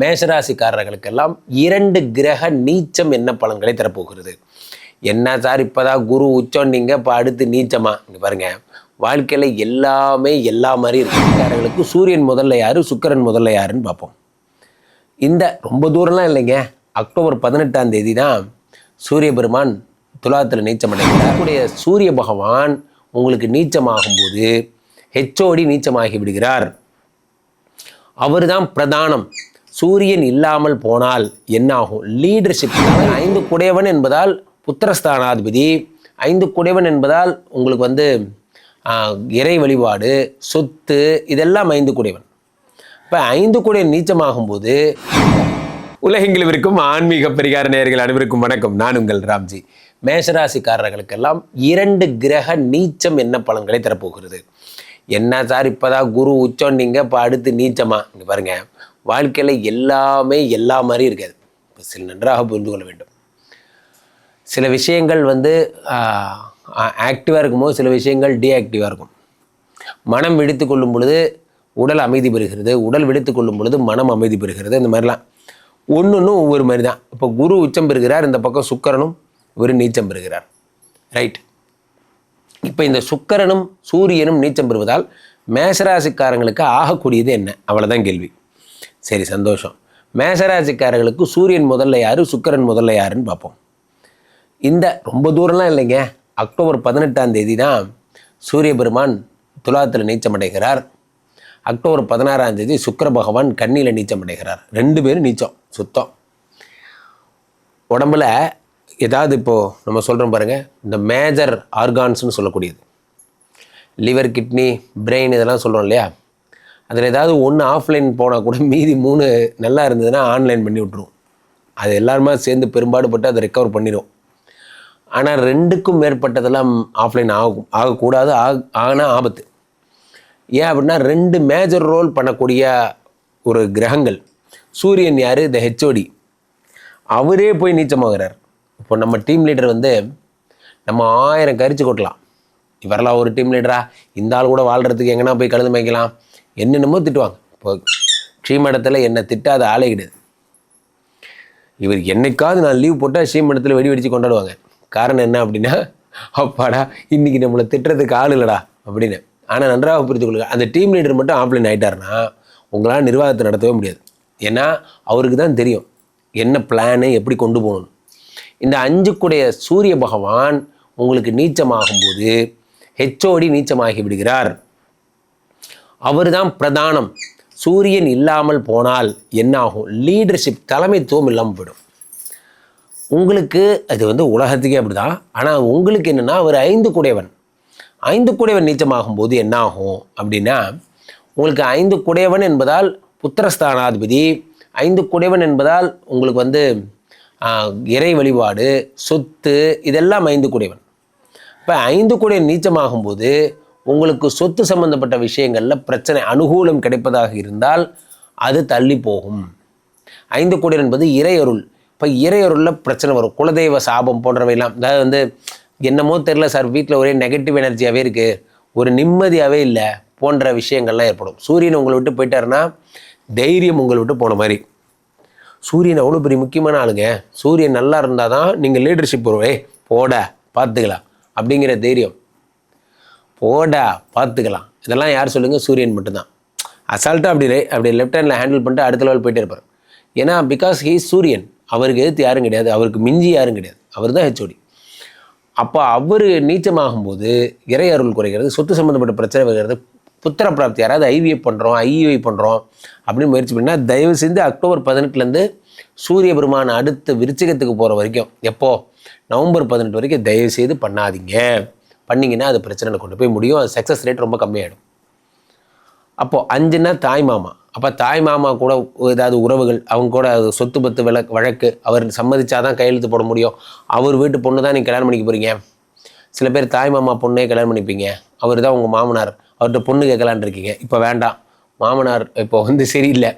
மேஷராசிக்காரர்களுக்கெல்லாம் இரண்டு கிரக நீச்சம் என்ன பலன்களை தரப்போகிறது? என்ன சார் இப்போதான் குரு உச்சம்? நீங்கள் இப்போ அடுத்து நீச்சமா? இங்கே பாருங்க. வாழ்க்கையில் எல்லாமே எல்லா மாதிரி இருக்கிறவங்களுக்கு சூரியன் முதல்ல யார் சுக்கரன் முதல்ல யாருன்னு பார்ப்போம். இந்த ரொம்ப தூரம்லாம் இல்லைங்க. அக்டோபர் பதினெட்டாம் தேதி தான் சூரிய பெருமான் துலாத்தில் நீச்சமடைகிறார் சூரிய பகவான் உங்களுக்கு நீச்சமாகும்போது ஹெச்ஓடி நீச்சமாகி விடுகிறார். அவர்தான் பிரதானம். சூரியன் இல்லாமல் போனால் என்னாகும்? லீடர்ஷிப் ஐந்து குடையவன் என்பதால் புத்திரஸ்தானாதிபதி. ஐந்து குடைவன் என்பதால் உங்களுக்கு வந்து இறை வழிபாடு சொத்து இதெல்லாம் ஐந்து குடைவன் இப்போ ஐந்து குடையன் நீச்சமாகும்போது உலகெங்கிலும் இருக்கும் ஆன்மீக பரிகார நேர்கள் அனைவருக்கும் வணக்கம். நான் உங்கள் ராம்ஜி. மேஷராசிக்காரர்களுக்கெல்லாம் இரண்டு கிரக நீச்சம் என்ன பலன்களை தரப்போகிறது? என்ன சார்? இப்போதான் குரு உச்சம். நீங்கள் இப்போ அடுத்து நீச்சமா? இங்கே பாருங்கள் வாழ்க்கையில் எல்லாமே எல்லா மாதிரி இருக்காது. இப்போ சில நன்றாக புரிந்து கொள்ள வேண்டும். சில விஷயங்கள் வந்து ஆக்டிவாக இருக்கும்போது சில விஷயங்கள் டீஆக்டிவாக இருக்கும். மனம் விழித்து கொள்ளும் பொழுது உடல் அமைதி பெறுகிறது. உடல் விழித்து கொள்ளும் பொழுது மனம் அமைதி பெறுகிறது. இந்த மாதிரிலாம். ஒன்று ஒவ்வொரு மாதிரி தான் இப்போ குரு உச்சம் பெறுகிறார். இந்த பக்கம் சுக்கரனும் இவர் நீச்சம் பெறுகிறார். ரைட்? இப்போ இந்த சுக்கரனும் சூரியனும் நீச்சம் பெறுவதால் மேசராசிக்காரங்களுக்கு ஆகக்கூடியது என்ன? அவ்வளோதான் கேள்வி. சரி சந்தோஷம். மேசராசிக்காரர்களுக்கு சூரியன் முதல்ல யார் சுக்கரன் முதல்ல யாருன்னு பார்ப்போம். இந்த ரொம்ப தூரம்லாம் இல்லைங்க. அக்டோபர் பதினெட்டாம் தேதி தான் சூரிய பெருமான் துலாத்தில் நீச்சமடைகிறார் அக்டோபர் பதினாறாம் தேதி சுக்கர பகவான் கண்ணியில் நீச்சமடைகிறார் ரெண்டு பேரும் நீச்சம் சுத்தம். உடம்புல ஏதாவது இப்போது நம்ம சொல்கிறோம் பாருங்கள் இந்த மேஜர் ஆர்கான்ஸ்னு சொல்லக்கூடியது. லிவர் கிட்னி பிரெயின் இதெல்லாம் சொல்கிறோம் இல்லையா? அதில் ஏதாவது ஒன்று ஆஃப்லைன் போனால் கூட மீதி மூணு நல்லா இருந்ததுன்னா ஆன்லைன் பண்ணி விட்ருவோம் அது எல்லாருமே சேர்ந்து பெரும்பாடுபட்டு அதை ரெக்கவர் பண்ணிடும் ஆனால் ரெண்டுக்கும் மேற்பட்டதெல்லாம் ஆஃப்லைன் ஆகும் ஆகக்கூடாது ஆக ஆனால் ஆபத்து. ஏன் அப்படின்னா ரெண்டு மேஜர் ரோல் பண்ணக்கூடிய ஒரு கிரகங்கள் சூரியன் யார்? த ஹெச்ஓடி அவரே போய் நீச்சமாகிறார். இப்போ நம்ம டீம் லீடர் வந்து நம்ம ஆயிரம் கரிச்சு கொட்டலாம். இவரெல்லாம் ஒரு டீம் லீடரா இந்த ஆள் கூட வாழ்கிறதுக்கு எங்கன்னா போய் கழுது மேய்க்கலாம்? என்னென்னமோ திட்டுவாங்க. இப்போ ஸ்ரீமடத்தில் என்னை திட்டாத ஆளே கிடையாது. இவர் என்னைக்காவது நான் லீவ் போட்டால் ஸ்ரீமடத்தில் வெடி வெடிச்சு கொண்டாடுவாங்க. காரணம் என்ன அப்படின்னா அப்பாடா இன்னைக்கு நம்மளை திட்டுறதுக்கு ஆள் இல்லைடா அப்படின்னு. ஆனால் நன்றாக புரிந்து கொள்ளுங்க. அந்த டீம் லீடர் மட்டும் ஆஃப்லைன் ஆகிட்டாருன்னா உங்களால் நிர்வாகத்தை நடத்தவே முடியாது. ஏன்னா அவருக்கு தான் தெரியும். என்ன பிளானு எப்படி கொண்டு போகணும் இந்த அஞ்சுக்குடைய சூரிய பகவான் உங்களுக்கு நீச்சமாகும்போது ஹெச்ஓடி நீச்சமாகி விடுகிறார். அவர்தான் பிரதானம். சூரியன் இல்லாமல் போனால் என்னாகும்? லீடர்ஷிப் தலைமைத்துவம் இல்லாமல் போயிடும். உங்களுக்கு அது வந்து உலகத்துக்கே அப்படிதான். ஆனால் உங்களுக்கு என்னென்னா அவர் ஐந்து குடையவன் ஐந்து குடையவன் நீச்சமாகும் போது என்னாகும் அப்படின்னா உங்களுக்கு ஐந்து குடையவன் என்பதால் புத்திரஸ்தானாதிபதி. ஐந்து குடையவன் என்பதால் உங்களுக்கு வந்து இறை வழிபாடு சொத்து இதெல்லாம் ஐந்து குடையவன் இப்போ ஐந்து குடை நீச்சமாகும்போது உங்களுக்கு சொத்து சம்பந்தப்பட்ட விஷயங்களில் பிரச்சனை அனுகூலம் கிடைப்பதாக இருந்தால் அது தள்ளி போகும். ஐந்து குடை என்பது இறையருள் இப்போ இறையருளில் பிரச்சனை வரும். குலதெய்வ சாபம் போன்றவையெல்லாம் அதாவது வந்து என்னமோ தெரில சார் வீட்டில் ஒரே நெகட்டிவ் எனர்ஜியாகவே இருக்குது ஒரு நிம்மதியாகவே இல்லை போன்ற விஷயங்கள்லாம் ஏற்படும். சூரியன் உங்களை விட்டு போயிட்டாருன்னா தைரியம் உங்களை விட்டு போன மாதிரி. சூரியன் அவ்வளோ பெரிய முக்கியமான ஆளுங்க? சூரியன் நல்லா இருந்தால் தான் நீங்கள் லீடர்ஷிப் வருவே போட பார்த்துக்கலாம் அப்படிங்கிற தைரியம். போட பார்த்துக்கலாம். இதெல்லாம் யார் சொல்லுங்கள் சூரியன் மட்டும்தான். அசால்ட்டாக அப்படி அப்படி லெஃப்ட் ஹேண்டில் ஹேண்டில் பண்ணிட்டு அடுத்த லெவல் போயிட்டே இருப்பார். ஏன்னா பிகாஸ் ஹீ சூரியன் அவருக்கு எதிர்த்து யாரும் கிடையாது. அவருக்கு மிஞ்சி யாரும் கிடையாது. அவர் தான் ஹெச்ஓடி அப்போ அவர் நீச்சமாகும்போது இறை அருள் குறைகிறது சொத்து சம்மந்தப்பட்ட பிரச்சனை வருகிறது புத்திர பிராப்தி யாராவது ஐவிஎஃப் பண்ணுறோம் ஐஇஐ பண்ணுறோம் அப்படின்னு முயற்சி பண்ணால் தயவு செஞ்சு அக்டோபர் பதினெட்டுலேருந்து சூரிய பெருமான் அடுத்த விருச்சிகத்துக்கு போகிற வரைக்கும் எப்போது நவம்பர் பதினெட்டு வரைக்கும் தயவு செய்து பண்ணாதீங்க. பண்ணிங்கன்னா அது பிரச்சனையில் கொண்டு போய் முடியும். அது சக்ஸஸ் ரேட் ரொம்ப கம்மியாயிடும். அப்போது அஞ்சுன்னா தாய் மாமா. அப்போ தாய் மாமா கூட ஏதாவது உறவுகள் அவங்க கூட சொத்து பத்து விளக்கு வழக்கு அவர் சம்மதிச்சாதான் கையெழுத்து போட முடியும். அவர் வீட்டு பொண்ணு தான் நீங்கள் கல்யாணம் பண்ணிக்க போகிறீங்க சில பேர் தாய் மாமா பொண்ணே கல்யாணம் பண்ணிப்பீங்க. அவர் தான் உங்கள் மாமனார். அவர்கிட்ட பொண்ணு கேட்கலான்னு இருக்கீங்க. இப்போ வேண்டாம். மாமனார் இப்போ வந்து சரியில்லை.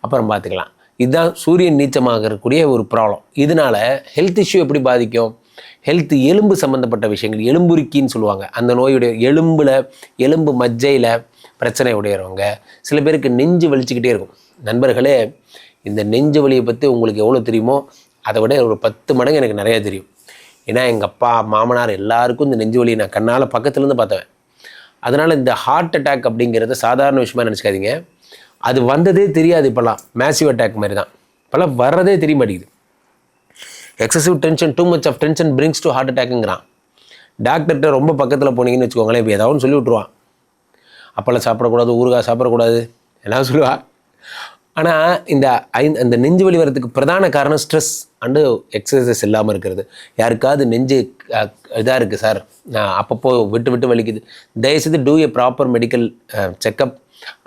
அப்புறம் பார்த்துக்கலாம். இதுதான் சூரியன் நீச்சமாக இருக்கக்கூடிய ஒரு ப்ராப்ளம் இதனால ஹெல்த் இஷ்யூ எப்படி பாதிக்கும்? ஹெல்த் எலும்பு சம்மந்தப்பட்ட விஷயங்கள் எலும்புருக்கின்னு சொல்லுவாங்க. அந்த நோயுடைய எலும்பில் எலும்பு மஜ்ஜையில் பிரச்சனை உடையிறவங்க சில பேருக்கு நெஞ்சு வலிச்சுக்கிட்டே இருக்கும். நண்பர்களே இந்த நெஞ்சு வலியை பற்றி உங்களுக்கு எவ்வளோ தெரியுமோ அதை விட ஒரு பத்து மடங்கு எனக்கு நிறையா தெரியும். ஏன்னா எங்கள் அப்பா மாமனார் எல்லாருக்கும் இந்த நெஞ்சு வலியை நான் கண்ணால் பக்கத்துலேருந்து பார்த்தவன். அதனால் இந்த ஹார்ட் அட்டாக் அப்படிங்கிறத சாதாரண விஷயமா நினச்சிக்காதீங்க. அது வந்ததே தெரியாது இப்போல்லாம். மேசிவ் அட்டாக் மாதிரி தான் இப்போல்லாம் வர்றதே தெரிய மாட்டேங்குது. Excessive tension too much of tension brings to heart அட்டாக்குங்கிறான் டாக்டர்கிட்ட ரொம்ப பக்கத்தில் போனீங்கன்னு வச்சுக்கோங்களேன் இப்போ ஏதாவது சொல்லி விட்ருவான் அப்போல்லாம் சாப்பிடக்கூடாது ஊறுகாய் சாப்பிடக்கூடாது எல்லாம் சொல்லுவாள் ஆனால் இந்த ஐ இந்த நெஞ்சு வலி வரதுக்கு பிரதான காரணம் ஸ்ட்ரெஸ் அண்டு எக்ஸசைஸ் இல்லாமல் இருக்கிறது. யாருக்காவது நெஞ்சு இதாக இருக்குது சார் நான் அப்பப்போ விட்டு விட்டு வலிக்குது. தயவுசெய்து do a proper medical checkup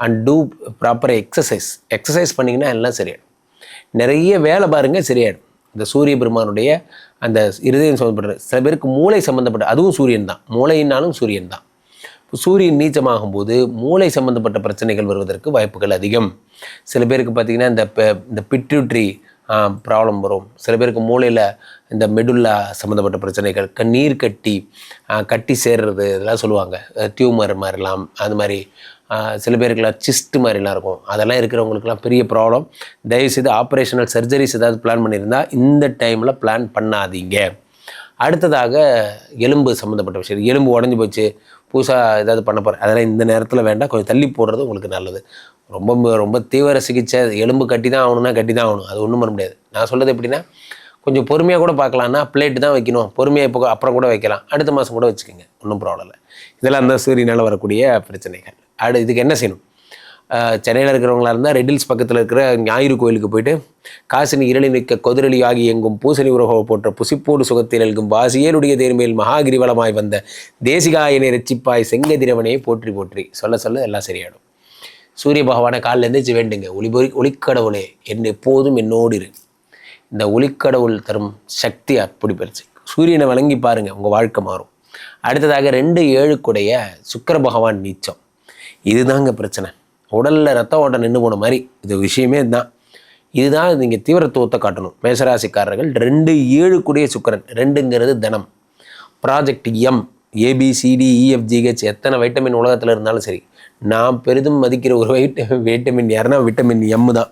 and do proper exercise exercise பண்ணிங்கன்னா எல்லாம் சரியாயிடும். நிறைய வேலை பாருங்கள் சரியாயிடும். இந்த சூரிய பெருமானுடைய அந்த இருதயம் சம்மந்தப்பட்ட சில பேருக்கு மூளை சம்மந்தப்பட்ட அதுவும் சூரியன் தான் மூளையினாலும் சூரியன் தான் சூரியன் நீச்சமாகும் போது மூளை சம்மந்தப்பட்ட பிரச்சனைகள் வருவதற்கு வாய்ப்புகள் அதிகம். சில பேருக்கு பார்த்திங்கன்னா இந்த பெ- இந்த பிட்யூட்ரி ப்ராப்ளம் வரும். சில பேருக்கு மூளையில் இந்த மெடுல்லா சம்மந்தப்பட்ட பிரச்சனைகள் கண்ணீர் நீர் கட்டி கட்டி சேர்றது இதெல்லாம் சொல்லுவாங்க. டியூமர் மாதிரிலாம் அது மாதிரி சில பேருக்குலாம் சிஸ்ட் மாதிரிலாம் இருக்கும். அதெல்லாம் இருக்கிறவங்களுக்குலாம் பெரிய ப்ராப்ளம் தயவுசெய்து ஆப்ரேஷனல் சர்ஜரிஸ் ஏதாவது பிளான் பண்ணியிருந்தா இந்த டைமில் பிளான் பண்ணாதீங்க. அடுத்ததாக எலும்பு சம்மந்தப்பட்ட விஷயம். எலும்பு உடஞ்சி போச்சு. புதுசாக ஏதாவது பண்ண போகிறேன் அதெல்லாம் இந்த நேரத்தில் வேண்டாம். கொஞ்சம் தள்ளி போடுறது உங்களுக்கு நல்லது. ரொம்ப ரொம்ப தீவிர சிகிச்சை எலும்பு கட்டி தான் ஆகணும்னா கட்டி தான் ஆகணும். அது ஒன்றும் பண்ண முடியாது. நான் சொல்கிறது எப்படின்னா கொஞ்சம் பொறுமையாக கூட பார்க்கலான்னா பிளேட்டு தான் வைக்கணும். பொறுமையாக இப்போ அப்புறம் கூட வைக்கலாம். அடுத்த மாதம் கூட வச்சுக்கோங்க. ஒன்றும் ப்ராப்ளம் இல்லை. இதெல்லாம் தான் சூரியனால் வரக்கூடிய பிரச்சனைகள். அடு இதுக்கு என்ன செய்யணும்? சென்னையில் இருக்கிறவங்களா இருந்தால் ரெட்டில்ஸ் பக்கத்தில் இருக்கிற ஞாயிறு கோயிலுக்கு போயிட்டு காசினி இரளி நிற்க கொதிரளி ஆகி எங்கும் பூசணி உறவ போன்ற புசிப்போடு சுகத்தில் எழுகும் வாசியலுடைய தேர்மையில் மகாகிரிவலமாய் வந்த தேசிகாயனை ரெச்சிப்பாய் செங்கதிரவனையை போற்றி போற்றி. சொல்ல சொல்ல எல்லாம் சரியாயிடும். சூரிய பகவானை காலில் எழுந்திரிச்சு வேண்டுங்க. ஒளிபொறி ஒளிக்கடவுளே என் எப்போதும் என்னோடு இரு. இந்த ஒளிக்கடவுள் தரும் சக்தி அப்படி பெருச்சு சூரியனை வழங்கி பாருங்கள் உங்கள் வாழ்க்கை மாறும். அடுத்ததாக ரெண்டு ஏழுக்குடைய சுக்கர பகவான் நீச்சம். இதுதாங்க பிரச்சனை. உடலில் ரத்த ஓட்டம் நின்று போன மாதிரி. இது விஷயமே இதுதான். இதுதான் நீங்கள் தீவிரத்துவத்தை காட்டணும். மேசராசிக்காரர்கள் ரெண்டு ஏழு கூடிய சுக்கிரன். ரெண்டுங்கிறது தனம். ப்ராஜெக்ட் எம் ஏபிசிடி இஎஃப்ஜிஹெச் எத்தனை வைட்டமின் உலகத்தில் இருந்தாலும் சரி நான் பெரிதும் மதிக்கிற ஒரு வைட்ட வைட்டமின் யாருன்னா விட்டமின் எம் தான்.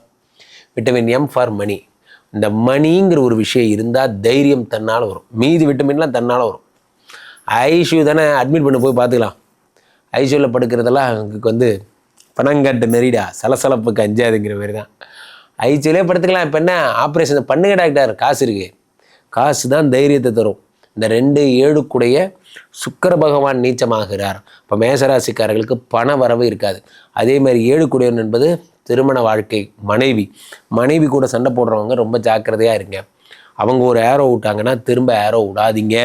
விட்டமின் எம் ஃபார் மணி இந்த மணிங்கிற ஒரு விஷயம் இருந்தால் தைரியம் தன்னால் வரும். மீதி விட்டமின்லாம் தன்னால் வரும். ஐசியூ தானே அட்மிட் பண்ண போய் பார்த்துக்கலாம். ஐசியூவில் படுக்கிறதெல்லாம் அவங்களுக்கு வந்து பணங்கட்டு நெறிடா சலசலப்புக்கு அஞ்சாதுங்கிற மாதிரி தான் ஐசியூலே படுத்துக்கலாம் இப்போ என்ன? ஆப்ரேஷன் பண்ணுங்க டாக்டர் காசு இருக்கு. காசு தான் தைரியத்தை தரும். இந்த ரெண்டு ஏழுக்குடைய சுக்கர பகவான் நீச்சமாகிறார். இப்போ மேசராசிக்காரர்களுக்கு பண வரவு இருக்காது. அதே மாதிரி ஏழுக்குடையவன் என்பது திருமண வாழ்க்கை மனைவி. மனைவி கூட சண்டை போடுறவங்க ரொம்ப ஜாக்கிரதையாக இருங்க. அவங்க ஒரு ஏரோ விட்டாங்கன்னா திரும்ப ஏரோ விடாதீங்க.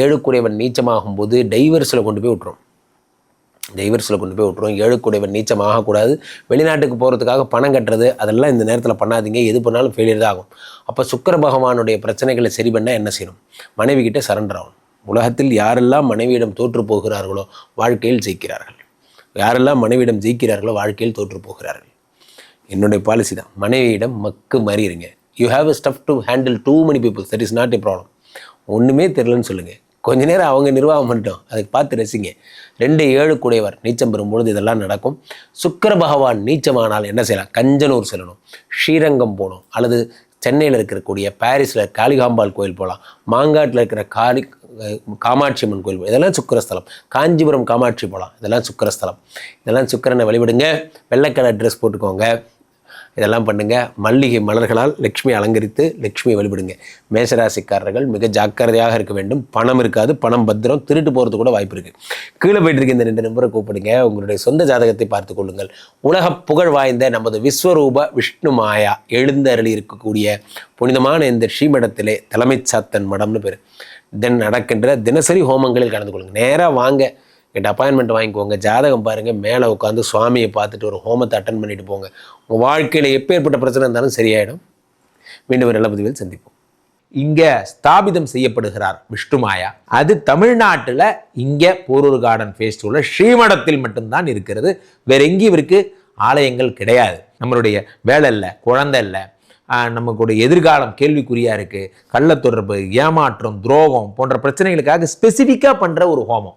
ஏழுக்குடையவன் நீச்சமாகும் போது டைவர்ஸில் கொண்டு போய் விட்டுரும். டைவர்ஸில் கொண்டு போய் விட்டுரும். ஏழுக்குடையவன் நீச்சம் ஆகக்கூடாது. வெளிநாட்டுக்கு போகிறதுக்காக பணம் கட்டுறது அதெல்லாம் இந்த நேரத்தில் பண்ணாதீங்க. எது பண்ணாலும் ஃபெயிலியர் தான் ஆகும். அப்போ சுக்கர பகவானுடைய பிரச்சனைகளை சரி பண்ணால் என்ன செய்யணும்? மனைவி கிட்டே சரண்டர் ஆகணும். உலகத்தில் யாரெல்லாம் மனைவியிடம் தோற்று போகிறார்களோ வாழ்க்கையில் ஜெயிக்கிறார்கள். யாரெல்லாம் மனைவியிடம் ஜெயிக்கிறார்களோ வாழ்க்கையில் தோற்று போகிறார்கள். என்னுடைய பாலிசி தான். மனைவியிடம் மக்கு மாறிடுங்க you have stuff to handle too many peoples that is not a problem ஒன்றுமே தெரிலன்னு சொல்லுங்கள் கொஞ்ச நேரம் அவங்க நிர்வாகம் பண்ணிட்டோம். அதுக்கு பார்த்து ரசிங்க. ரெண்டு ஏழு குடையவர் நீச்சம் பெறும்பொழுது இதெல்லாம் நடக்கும். சுக்கிர பகவான் நீச்சமானால் என்ன செய்யலாம்? கஞ்சனூர் செல்லணும். ஸ்ரீரங்கம் போகணும். அல்லது சென்னையில் இருக்கக்கூடிய பாரிஸில் காளிகாம்பாள் கோயில் போகலாம். மாங்காட்டில் இருக்கிற காளி காமாட்சி அம்மன் கோயில் போகலாம். இதெல்லாம் சுக்கரஸ்தலம். காஞ்சிபுரம் காமாட்சி போகலாம். இதெல்லாம் சுக்கரஸ்தலம். இதெல்லாம் சுக்கிரனை வழிபடுங்க. வெள்ளை கலர் ட்ரெஸ் போட்டுக்கோங்க. இதெல்லாம் பண்ணுங்கள் மல்லிகை மலர்களால் லக்ஷ்மி அலங்கரித்து லக்ஷ்மி வழிபடுங்க. மேசராசிக்காரர்கள் மிக ஜாக்கிரதையாக இருக்க வேண்டும். பணம் இருக்காது. பணம் பத்திரம் திருட்டு போகிறது கூட வாய்ப்பு இருக்குது கீழே போயிட்டு இருக்க இந்த ரெண்டு நம்பரை கூப்பிடுங்க. உங்களுடைய சொந்த ஜாதகத்தை பார்த்து கொள்ளுங்கள். உலக புகழ் வாய்ந்த நமது விஸ்வரூப விஷ்ணு மாயா எழுந்தருளி இருக்கக்கூடிய புனிதமான இந்த ஸ்ரீமடத்திலே தலைமைச் சாத்தன் மடம்னு பேர். தென் நடக்கின்ற தினசரி ஹோமங்களில் கலந்து கொள்ளுங்கள் நேராக வாங்க. என்கிட்ட அப்பாயின்மெண்ட் வாங்கிக்கோங்க. ஜாதகம் பாருங்கள் மேலே உட்காந்து சுவாமியை பார்த்துட்டு ஒரு ஹோமத்தை அட்டன் பண்ணிட்டு போங்க. உங்கள் வாழ்க்கையில் எப்பேற்பட்ட பிரச்சனை இருந்தாலும் சரியாயிடும். மீண்டும் ஒரு நல்ல பதிவில் சந்திப்போம். இங்கே ஸ்தாபிதம் செய்யப்படுகிறார் விஷ்ணுமாயா அது தமிழ்நாட்டில் இங்கே போரூர் கார்டன் ஃபேஸ்டிவலில் ஸ்ரீமடத்தில் மட்டும்தான் இருக்கிறது. வேற எங்கேயும் இவருக்கு ஆலயங்கள் கிடையாது. நம்மளுடைய வேலை இல்லை குழந்தை இல்லை. நமக்குடைய எதிர்காலம் கேள்விக்குறியாக இருக்குது கள்ள தொடர்பு ஏமாற்றம் துரோகம் போன்ற பிரச்சனைகளுக்காக ஸ்பெசிஃபிக்காக பண்ணுற ஒரு ஹோமம்.